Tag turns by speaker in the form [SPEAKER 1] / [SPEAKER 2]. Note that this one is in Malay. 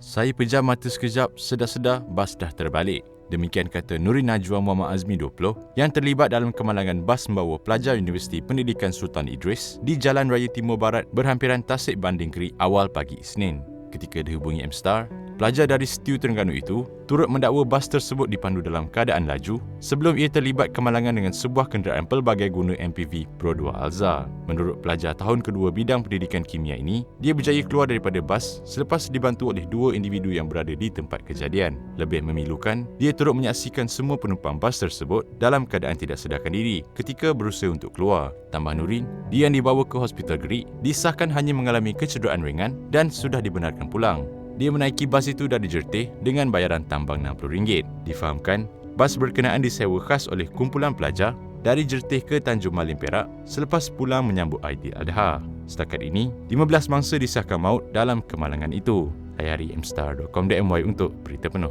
[SPEAKER 1] Saya pejam mata sekejap, sedar-sedar bas dah terbalik. Demikian kata Nurin Najwa Muhammad Azmi 20 yang terlibat dalam kemalangan bas membawa pelajar Universiti Pendidikan Sultan Idris di Jalan Raya Timur Barat berhampiran Tasik Banding Keri awal pagi Isnin. Ketika dihubungi M-Star, pelajar dari Setiu Terengganu itu turut mendakwa bas tersebut dipandu dalam keadaan laju sebelum ia terlibat kemalangan dengan sebuah kenderaan pelbagai guna MPV Pro 2 Alza. Menurut pelajar tahun kedua bidang pendidikan kimia ini, dia berjaya keluar daripada bas selepas dibantu oleh dua individu yang berada di tempat kejadian. Lebih memilukan, dia turut menyaksikan semua penumpang bas tersebut dalam keadaan tidak sedarkan diri ketika berusaha untuk keluar. Tambah Nurin, dia yang dibawa ke hospital Gerik disahkan hanya mengalami kecederaan ringan dan sudah dibenarkan pulang dia menaiki bas itu dari Jertih dengan bayaran tambang RM60. Difahamkan, bas berkenaan disewa khas oleh kumpulan pelajar dari Jertih ke Tanjung Malim Perak selepas pulang menyambut Adha. Setakat ini, 15 mangsa disahkan maut dalam kemalangan itu. Layari mstar.com.my untuk berita penuh.